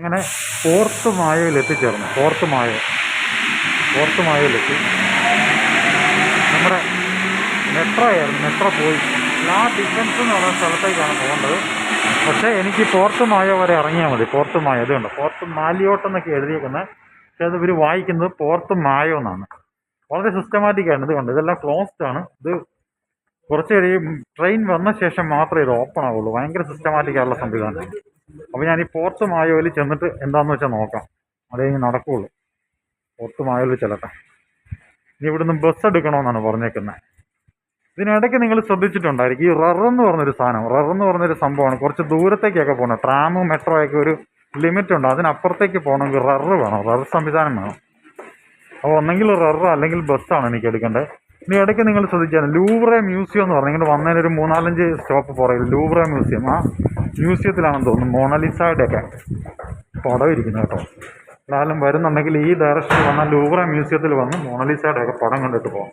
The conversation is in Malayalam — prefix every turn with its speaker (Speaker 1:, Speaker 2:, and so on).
Speaker 1: അങ്ങനെ ഫോർത്ത് മായയിൽ എത്തിച്ചേർന്നു മായ. ഫോർത്ത് മായയിലെത്തി. നമ്മുടെ മെട്രോ ആയിരുന്നു. മെട്രോ പോയി. ആ ഡിഫൻസ് എന്ന് പറയുന്ന സ്ഥലത്തേക്കാണ് പോകേണ്ടത്. പക്ഷേ എനിക്ക് ഫോർത്ത് മായ വരെ ഇറങ്ങിയാൽ മതി. ഫോർത്ത് മായ. ഇത് കണ്ടോ ഫോർത്ത് മാലിയോട്ടെന്നൊക്കെ എഴുതിയേക്കുന്നത്. പക്ഷേ അത് ഇവർ വായിക്കുന്നത് ഫോർത്ത് മായോ എന്നാണ്. വളരെ സിസ്റ്റമാറ്റിക് ആണ്. ഇത് കണ്ടോ ഇതെല്ലാം ക്ലോസ്ഡ് ആണ്. ഇത് കുറച്ച് കഴിയും ട്രെയിൻ വന്ന ശേഷം മാത്രമേ ഇത് ഓപ്പൺ ആവുള്ളൂ. ഭയങ്കര സിസ്റ്റമാറ്റിക് ആയിട്ടുള്ള സംവിധാനം അപ്പോൾ ഞാൻ ഈ ഫോർത്ത് മായോയിൽ ചെന്നിട്ട് എന്താണെന്ന് വെച്ചാൽ നോക്കാം. അതേ ഇനി നടക്കുകയുള്ളൂ ഫോർത്ത് മായോയിൽ ചെല്ലട്ടെ. ഇനി ഇവിടുന്ന് ബസ് എടുക്കണമെന്നാണ് പറഞ്ഞേക്കുന്നത് ഇതിനിടയ്ക്ക് നിങ്ങൾ ശ്രദ്ധിച്ചിട്ടുണ്ടായിരിക്കും. ഈ റർ എന്ന് പറഞ്ഞൊരു സാധനം റർ എന്ന് പറഞ്ഞൊരു സംഭവമാണ്. കുറച്ച് ദൂരത്തേക്കൊക്കെ പോകണം ട്രാമും മെട്രോ ഒക്കെ ഒരു ലിമിറ്റ് ഉണ്ട്. അതിനപ്പുറത്തേക്ക് പോകണമെങ്കിൽ റർ വേണം. റർ സംവിധാനം വേണം. അപ്പോൾ ഒന്നെങ്കിൽ റർ അല്ലെങ്കിൽ ബസ്സാണ് എനിക്ക് എടുക്കേണ്ടത്. ഇനി ഇടയ്ക്ക് നിങ്ങൾ ശ്രദ്ധിച്ചാൽ ലൂവ്രെ മ്യൂസിയം എന്ന് പറഞ്ഞു ഇങ്ങനെ വന്നതിന് ഒരു മൂന്നാലഞ്ച് സ്റ്റോപ്പ് പുറകിൽ ലൂവ്രെ മ്യൂസിയം ആ മ്യൂസിയത്തിലാണെന്ന് തോന്നുന്നു. മോണലിസയുടെ ഒക്കെ പടം ഇരിക്കുന്നത് കേട്ടോ. എന്നാലും വരുന്നുണ്ടെങ്കിൽ ഈ ഡയറക്ഷനിൽ വന്നാൽ ലൂവ്ര മ്യൂസിയത്തിൽ വന്ന് മോണലിസയുടെ ഒക്കെ പടം കണ്ടിട്ട് പോകാം